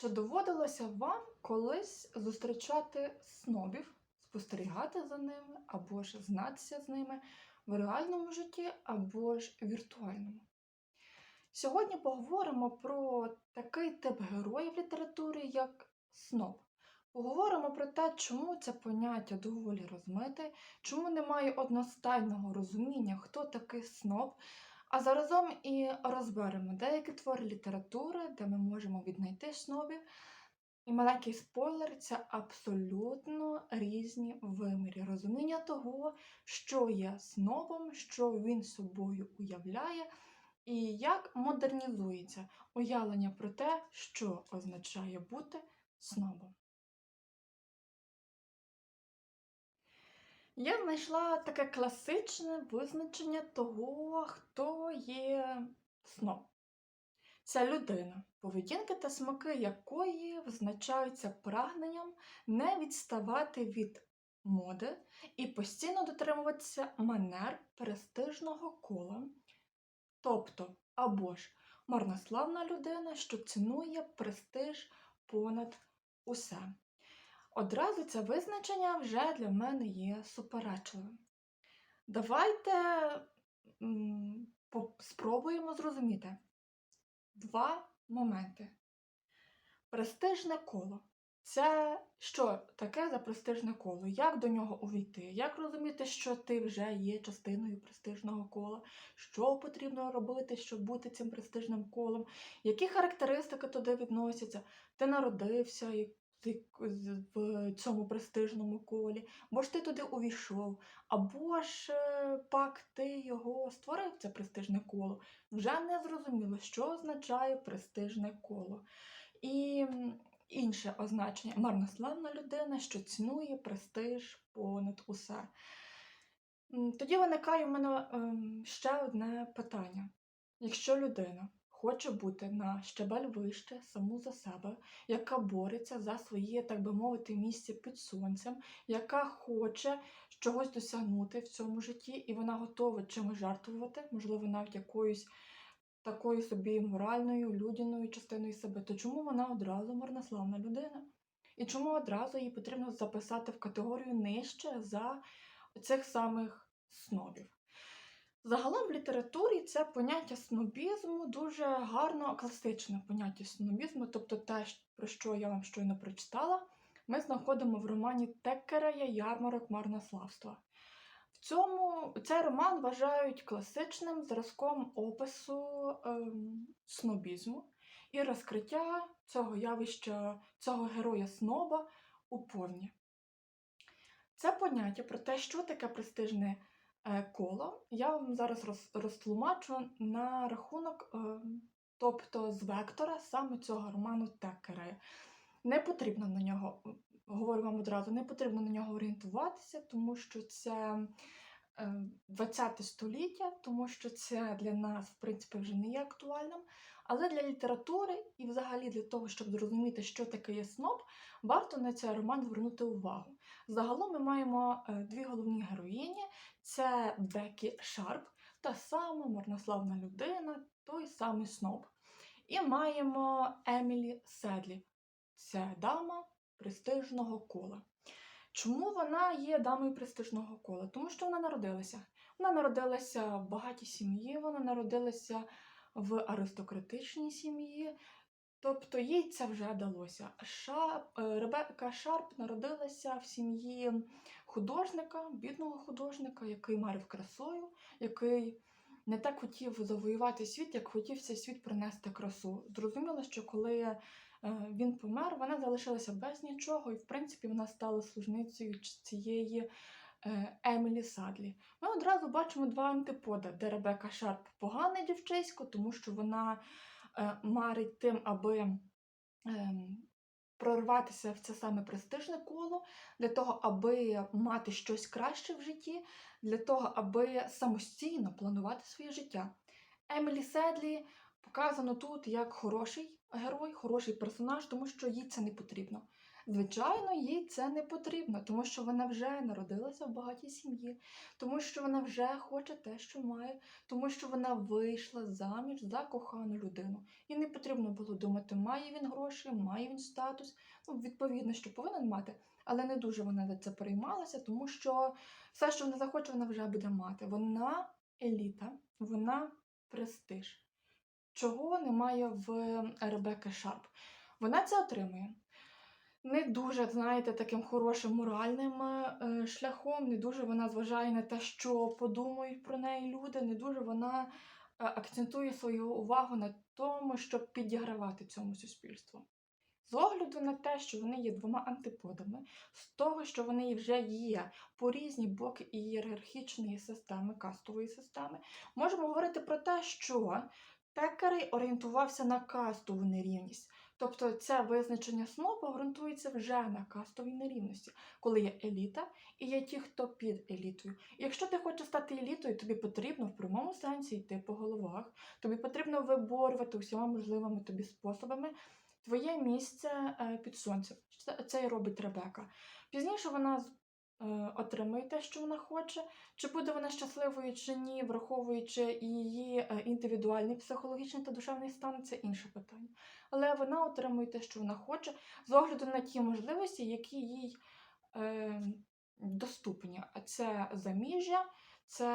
Чи доводилося вам колись зустрічати снобів, спостерігати за ними, або ж знатися з ними в реальному житті, або ж віртуальному? Сьогодні поговоримо про такий тип героїв літератури, як сноб. Поговоримо про те, чому це поняття доволі розмите, чому немає одностайного розуміння, хто такий сноб. А заразом і розберемо деякі твори літератури, де ми можемо віднайти снобів. І маленький спойлер це абсолютно різні вимірі розуміння того, що є снобом, що він собою уявляє, і як модернізується уявлення про те, що означає бути снобом. Я знайшла таке класичне визначення того, хто є сноб. Це людина, поведінки та смаки якої визначаються прагненням не відставати від моди і постійно дотримуватися манер престижного кола. Тобто, або ж марнославна людина, що цінує престиж понад усе. Одразу це визначення вже для мене є суперечливим. Давайте спробуємо зрозуміти два моменти. Престижне коло. Це що таке за престижне коло? Як до нього увійти? Як розуміти, що ти вже є частиною престижного кола? Що потрібно робити, щоб бути цим престижним колом? Які характеристики туди відносяться? Ти народився в цьому престижному колі, бо ж ти туди увійшов, або ж е, пак ти його створив, це престижне коло. Вже не зрозуміло, що означає престижне коло. І інше означення марнославна людина, що цінує престиж понад усе. Тоді виникає в мене ем, ще одне питання. Якщо людина хоче бути на щебель вище саму за себе, яка бореться за своє, так би мовити, місце під сонцем, яка хоче чогось досягнути в цьому житті, і вона готова чимось жертвувати, можливо, навіть якоюсь такою собі моральною, людяною частиною себе, то чому вона одразу марнославна людина? І чому одразу її потрібно записати в категорію нижче за цих самих снобів? Загалом в літературі це поняття снобізму дуже гарно класичне поняття снобізму, тобто те, про що я вам щойно прочитала, ми знаходимо в романі Теккерея Ярмарок марнославства. В цьому цей роман вважають класичним зразком опису ем, снобізму і розкриття цього явища, цього героя сноба у повні. Це поняття про те, що таке престижне коло, я вам зараз роз, розтлумачу на рахунок, е, тобто з вектора саме цього роману Теккерея. Не потрібно на нього, говорю вам одразу, не потрібно на нього орієнтуватися, тому що це е, 20 століття, тому що це для нас, в принципі, вже не є актуальним. Але для літератури і взагалі для того, щоб зрозуміти, що таке є сноб, варто на цей роман звернути увагу. Загалом ми маємо е, дві головні героїні: це Бекі Шарп, та сама марнославна людина, той самий сноб. І маємо Емілі Седлі. Це дама престижного кола. Чому вона є дамою престижного кола? Тому що вона народилася. Вона народилася в багатій сім'ї, вона народилася в аристократичній сім'ї, тобто їй це вже далося. Ша... е, Ребекка Шарп народилася в сім'ї художника, бідного художника, який марив красою, який не так хотів завоювати світ, як хотів цей світ принести красу. Зрозуміло, що коли е, він помер, вона залишилася без нічого, і в принципі вона стала служницею цієї е, Емілі Садлі. Ми одразу бачимо два антиподи, де Ребека Шарп погане дівчисько, тому що вона марить тим, аби. ем, Прорватися в це саме престижне коло для того, аби мати щось краще в житті, для того, аби самостійно планувати своє життя. Емілі Седлі показано тут як хороший герой, хороший персонаж, тому що їй це не потрібно. Звичайно, їй це не потрібно, тому що вона вже народилася в багатій сім'ї, тому що вона вже хоче те, що має, тому що вона вийшла заміж за кохану людину. І не потрібно було думати, має він гроші, має він статус. Ну, відповідно, що повинен мати, але не дуже вона за це переймалася, тому що все, що вона захоче, вона вже буде мати. Вона еліта, вона престиж. Чого немає в Ребекки Шарп? Вона це отримує. Не дуже, знаєте, таким хорошим моральним е, шляхом, не дуже вона зважає на те, що подумають про неї люди, не дуже вона е, акцентує свою увагу на тому, щоб підігравати цьому суспільству. З огляду на те, що вони є двома антиподами, з того, що вони вже є по різні боки ієрархічної системи, кастової системи, можемо говорити про те, що Текерей орієнтувався на кастову нерівність. Тобто це визначення СНОПа ґрунтується вже на кастовій нерівності, коли є еліта і є ті, хто під елітою. І якщо ти хочеш стати елітою, тобі потрібно в прямому сенсі йти по головах, тобі потрібно виборювати усіма можливими тобі способами твоє місце е, під сонцем. Це, й робить Ребека. Пізніше вона отримує те, що вона хоче. Чи буде вона щасливою чи ні, враховуючи її е, індивідуальний психологічний та душевний стан, це інше питання. Але вона отримує те, що вона хоче, з огляду на ті можливості, які їй е, доступні. Це заміжжя, це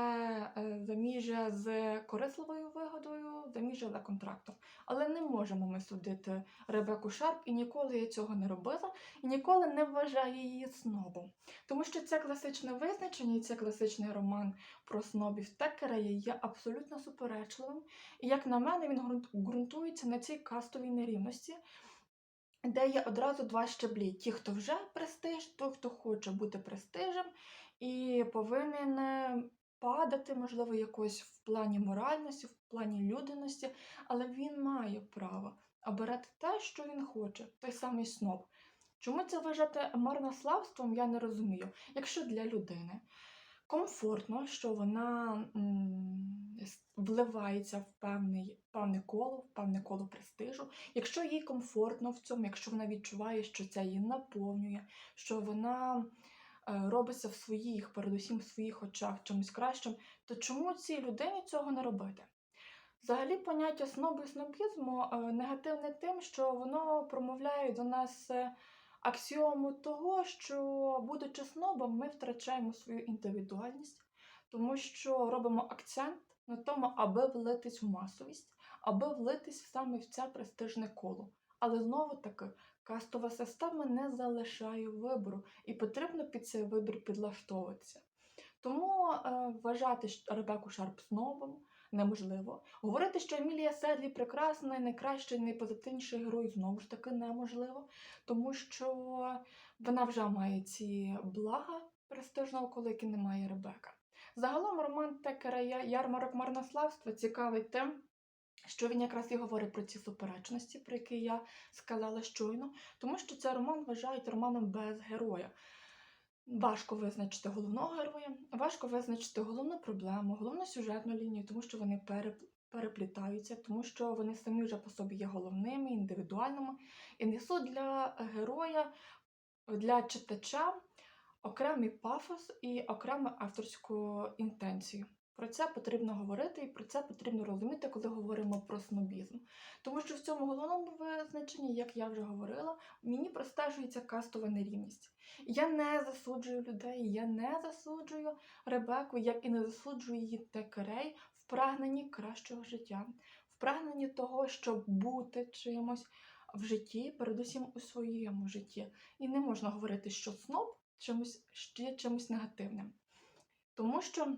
е, заміжжя з корисливою вигодою, заміжжя за контрактом. Але не можемо ми судити Ребеку Шарп, і ніколи я цього не робила, і ніколи не вважаю її снобом. Тому що це класичне визначення і це класичний роман про снобів Текера є абсолютно суперечливим. І як на мене, він ґрунт- ґрунтується на цій кастовій нерівності, де є одразу два щаблі: ті, хто вже престиж, той, хто хоче бути престижем, і повинен е, падати, можливо, якось в плані моральності, в плані людяності, але він має право обирати те, що він хоче, той самий сноб. Чому це вважати марнославством, я не розумію. Якщо для людини комфортно, що вона вливається в певний, певне коло, в певне коло престижу, якщо їй комфортно в цьому, якщо вона відчуває, що це її наповнює, що вона робиться в своїх, передусім в своїх очах чимось кращим, то чому цій людині цього не робити? Взагалі, поняття снобу і снобізму е, негативне тим, що воно промовляє до нас е, аксіому того, що, будучи снобом, ми втрачаємо свою індивідуальність, тому що робимо акцент на тому, аби влитись в масовість, аби влитись саме в це престижне коло. Але знову таки, кастова система не залишає вибору, і потрібно під цей вибір підлаштовуватися. Тому е, вважати Ребеку Шарп снобом неможливо. Говорити, що Емілія Седлі прекрасна, найкращий, найпозитивніший герой, знову ж таки неможливо, тому що вона вже має ці блага престижного, коли які не має Ребека. Загалом роман Текера Ярмарок марнославства цікавий тим, що він якраз і говорить про ці суперечності, про які я сказала щойно, тому що цей роман вважають романом без героя. Важко визначити головного героя, важко визначити головну проблему, головну сюжетну лінію, тому що вони переплітаються, тому що вони самі вже по собі є головними, індивідуальними і несуть для героя, для читача окремий пафос і окрему авторську інтенцію. Про це потрібно говорити і про це потрібно розуміти, коли говоримо про снобізм. Тому що в цьому головному визначенні, як я вже говорила, мені простежується кастова нерівність. Я не засуджую людей, я не засуджую Ребеку, як і не засуджую її текерей в прагненні кращого життя, в прагненні того, щоб бути чимось в житті, передусім у своєму житті. І не можна говорити, що сноб чимось ще чимось негативним. Тому що,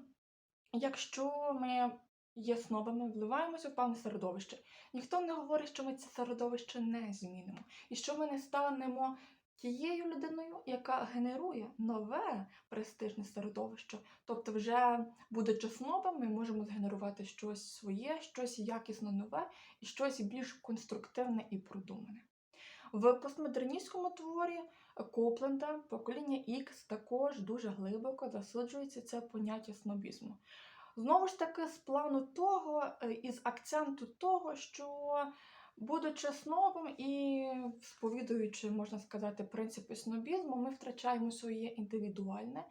якщо ми є снобами, вливаємося в певне середовище, ніхто не говорить, що ми це середовище не змінимо, і що ми не станемо тією людиною, яка генерує нове престижне середовище. Тобто, вже будучи снобом, ми можемо згенерувати щось своє, щось якісно нове і щось більш конструктивне і продумане. В постмодерністському творі Копленда покоління X також дуже глибоко засуджується це поняття снобізму. Знову ж таки, з плану того, е, із акценту того, що Будучи снобом і сповідуючи, можна сказати, принципи снобізму, ми втрачаємо своє індивідуальне,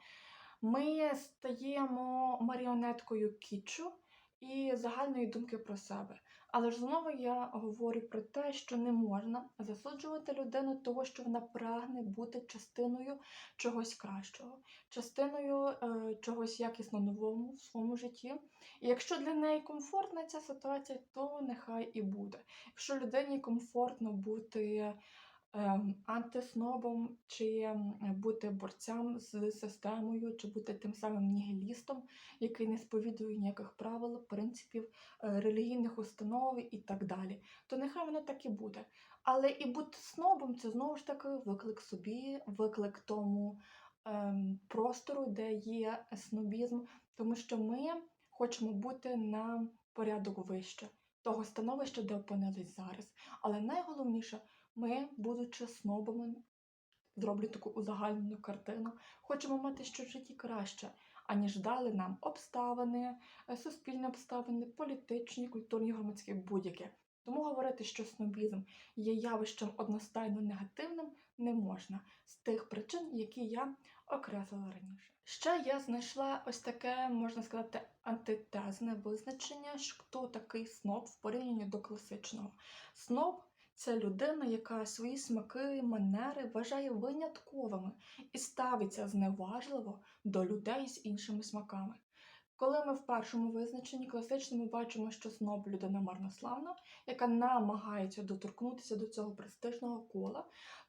ми стаємо маріонеткою кічу і загальної думки про себе. Але ж знову я говорю про те, що не можна засуджувати людину того, що вона прагне бути частиною чогось кращого, частиною е, чогось якісно новому в своєму житті. І якщо для неї комфортна ця ситуація, то нехай і буде. Якщо людині комфортно бути антиснобом, чи ем, бути борцем з системою, чи бути тим самим нігілістом, який не сповідує ніяких правил, принципів, е, релігійних установ і так далі, то нехай воно так і буде. Але і бути снобом це знову ж таки виклик собі, виклик тому ем, простору, де є снобізм, тому що ми хочемо бути на порядок вище того становища, де опинились зараз. Але найголовніше, ми, будучи снобами, зроблю таку узагальнену картину, хочемо мати що в житті краще, аніж дали нам обставини, е, суспільні обставини, політичні, культурні, громадські, будь-які. Тому говорити, що снобізм є явищем одностайно негативним, не можна з тих причин, які я окреслила раніше. Ще я знайшла ось таке, можна сказати, антитезне визначення, що хто такий сноб в порівнянні до класичного. Сноб це людина, яка свої смаки, манери вважає винятковими і ставиться зневажливо до людей з іншими смаками. Коли ми в першому визначенні класичному бачимо, що сноб людина марнославна, яка намагається доторкнутися до цього престижного кола,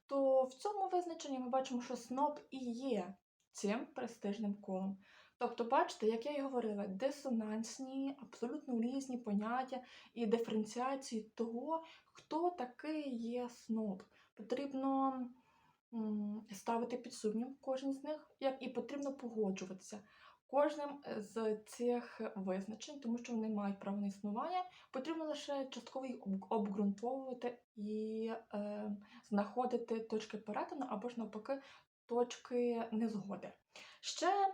то в цьому визначенні ми бачимо, що сноб і є цим престижним колом. Тобто, бачите, як я і говорила, дисонансні, абсолютно різні поняття і диференціації того, хто такий є сноб. Потрібно ставити під сумнів кожен з них, як і потрібно погоджуватися кожним з цих визначень, тому що вони мають право на існування. Потрібно лише частково їх обґрунтовувати і е, знаходити точки перетину або ж навпаки точки незгоди. Ще е,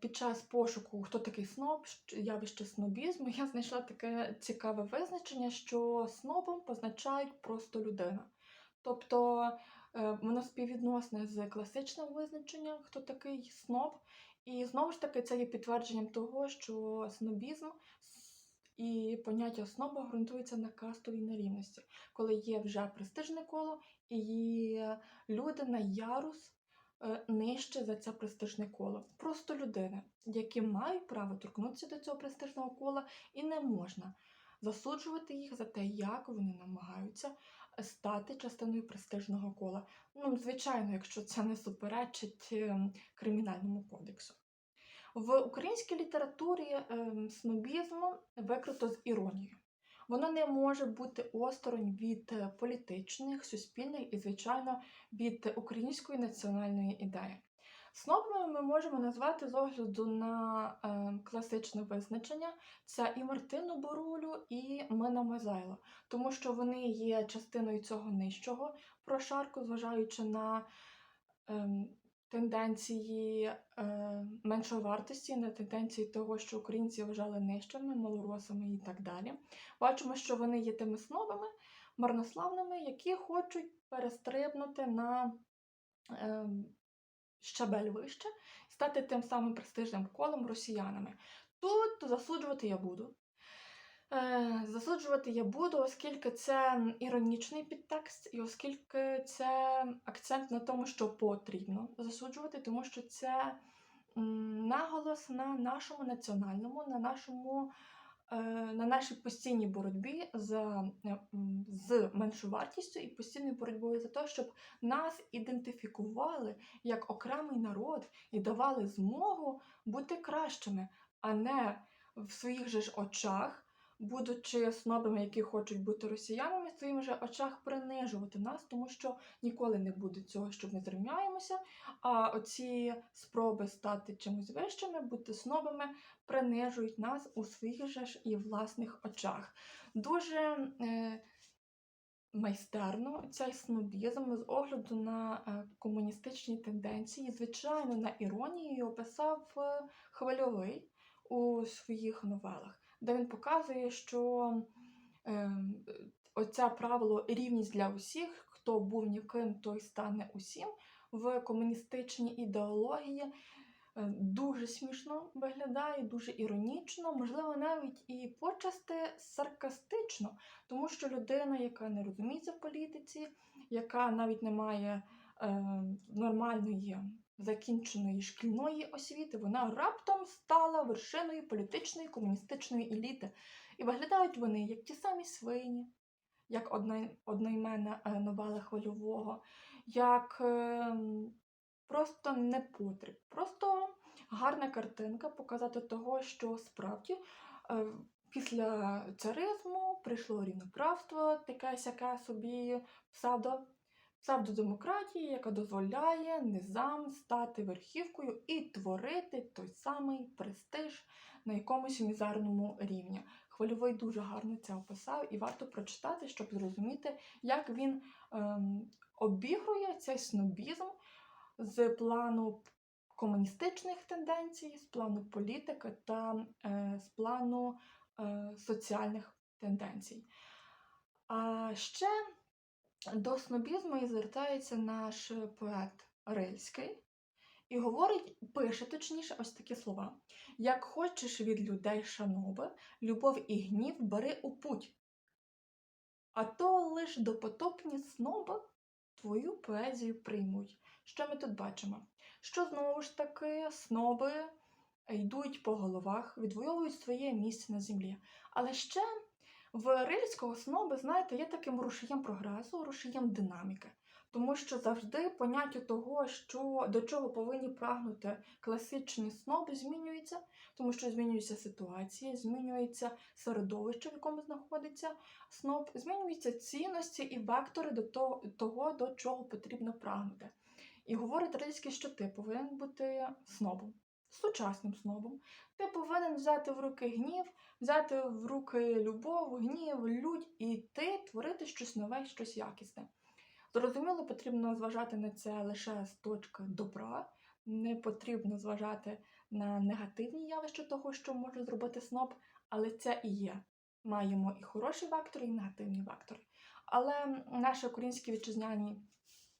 під час пошуку, хто такий сноб, явище снобізму, я знайшла таке цікаве визначення, що снобом позначають просто людина. Тобто е, воно співвідносне з класичним визначенням, хто такий сноб. І знову ж таки, це є підтвердженням того, що снобізм і поняття сноба ґрунтується на кастовій нерівності, коли є вже престижне коло і є люди на ярус е, нижче за це престижне коло. Просто людини, які мають право торкнутися до цього престижного кола, і не можна засуджувати їх за те, як вони намагаються стати частиною престижного кола. Ну, звичайно, якщо це не суперечить ем, кримінальному кодексу. В українській літературі ем, снобізм викрито з іронією. Воно не може бути осторонь від е, політичних, суспільних і, звичайно, від української національної ідеї. Снобами ми можемо назвати з огляду на е, класичне визначення це і Мартину Борулю, і Мина Мазайло, тому що вони є частиною цього нижчого прошарку, зважаючи на ем, тенденції е, меншовартості, на тенденції того, що українці вважали нижчими, малоросами і так далі. Бачимо, що вони є тими снобами, марнославними, які хочуть перестрибнути на е, щабель вище, стати тим самим престижним колом росіянами. Тут засуджувати я буду. Е, Засуджувати я буду, оскільки це іронічний підтекст, і оскільки це акцент на тому, що потрібно засуджувати, тому що це наголос на нашому національному, на нашому. е, На нашій постійній боротьбі за, е, з меншовартістю і постійною боротьбою за те, щоб нас ідентифікували як окремий народ і давали змогу бути кращими, а не в своїх же ж очах будучи снобами, які хочуть бути росіянами, в своїх же очах принижувати нас, тому що ніколи не буде цього, що ми зрівняємося. А оці спроби стати чимось вищими, бути снобами, принижують нас у своїх же ж і власних очах. Дуже е, майстерно цей снобізм з огляду на е, комуністичні тенденції, звичайно, на іронію описав е, хвильовий у своїх новелах де він показує, що ем, оце правило рівність для усіх, хто був ніким, той стане усім. В комуністичній ідеології е, дуже смішно виглядає, дуже іронічно, можливо, навіть і почасти саркастично, тому що людина, яка не розуміється в політиці, яка навіть не має е, нормальної закінченої шкільної освіти, вона раптом стала вершиною політичної комуністичної еліти. І виглядають вони як ті самі свині, як одноіменна е, новела хвильового, як е, просто непотріб. Просто гарна картинка показати того, що справді е, після царизму прийшло рівноправство, таке сяке собі псевдо. Псевдодемократії, яка дозволяє низам стати верхівкою і творити той самий престиж на якомусь мізерному рівні. Хвильовий дуже гарно це описав, і варто прочитати, щоб зрозуміти, як він ем, обігрує цей снобізм з плану комуністичних тенденцій, з плану політики та е, з плану е, соціальних тенденцій. А ще до снобізму і звертається наш поет Рильський і говорить, пише точніше ось такі слова: Як хочеш від людей, шанове, любов і гнів бери у путь, а то лиш допотопні сноби твою поезію приймуть. Що ми тут бачимо? Що знову ж таки сноби йдуть по головах, відвоюють своє місце на землі. Але ще в рильського сноби, знаєте, є таким рушієм прогресу, рушієм динаміки. Тому що завжди поняття того, що до чого повинні прагнути класичні сноби, змінюється, тому що змінюється ситуація, змінюється середовище, в якому знаходиться сноб, змінюються цінності і вектори до того до чого потрібно прагнути. І говорить Рильський, що ти повинен бути снобом, сучасним снобом. Ти повинен взяти в руки гнів, взяти в руки любов, гнів, лють і йти творити щось нове, щось якісне. Зрозуміло, потрібно зважати на це лише з точки добра, не потрібно зважати на негативні явища того, що може зробити сноб, але це і є. Маємо і хороші вектори, і негативні вектори. Але наші українські вітчизняні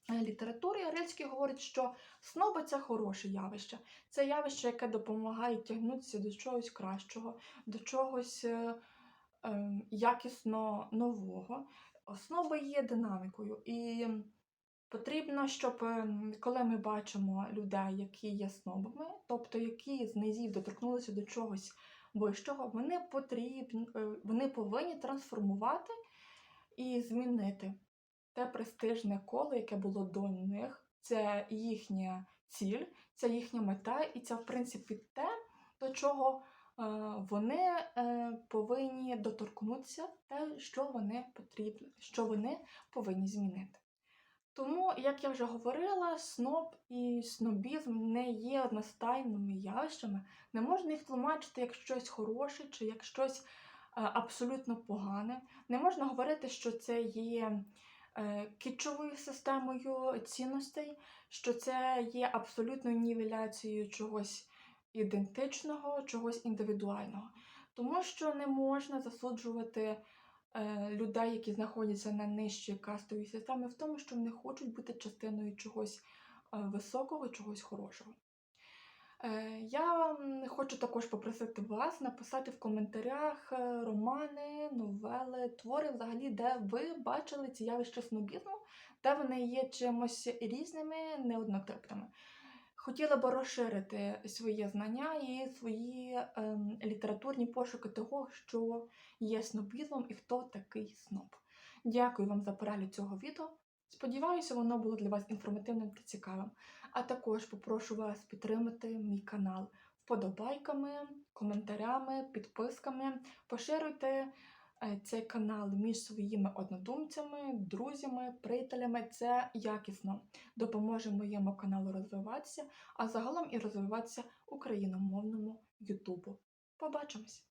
літературі Рильський говорить, що сноби це хороше явище. Це явище, яке допомагає тягнутися до чогось кращого, до чогось е, е, якісно нового. Сноби є динамікою. І потрібно, щоб ем, коли ми бачимо людей, які є снобами, тобто які з низів доторкнулися до чогось вищого, вони потрібні, е, вони повинні трансформувати і змінити те престижне коло, яке було до них. Це їхня ціль, це їхня мета, і це, в принципі, те, до чого е, вони е, повинні доторкнутися, те, що вони потрібні, що вони повинні змінити. Тому, як я вже говорила, сноб і снобізм не є одностайними явищами, не можна їх тлумачити як щось хороше чи як щось е, абсолютно погане. Не можна говорити, що це є кітчовою системою цінностей, що це є абсолютною нівеляцією чогось ідентичного, чогось індивідуального. Тому що не можна засуджувати е, людей, які знаходяться на нижчій кастовій системі, в тому, що вони хочуть бути частиною чогось е, високого, чогось хорошого. Е, Я хочу також попросити вас написати в коментарях е, романи, новели, твори, взагалі, де ви бачили ці явища снобізму, де вони є чимось різними, неоднотипними. Хотіла би розширити своє знання і свої ем, літературні пошуки того, що є снобізмом і хто такий сноб. Дякую вам за перегляд цього відео. Сподіваюся, воно було для вас інформативним та цікавим. А також попрошу вас підтримати мій канал вподобайками, коментарями, підписками. Поширюйте е, цей канал між своїми однодумцями, друзями, приятелями. Це якісно допоможе моєму каналу розвиватися, а загалом і розвиватися україномовному Ютубу. Побачимось!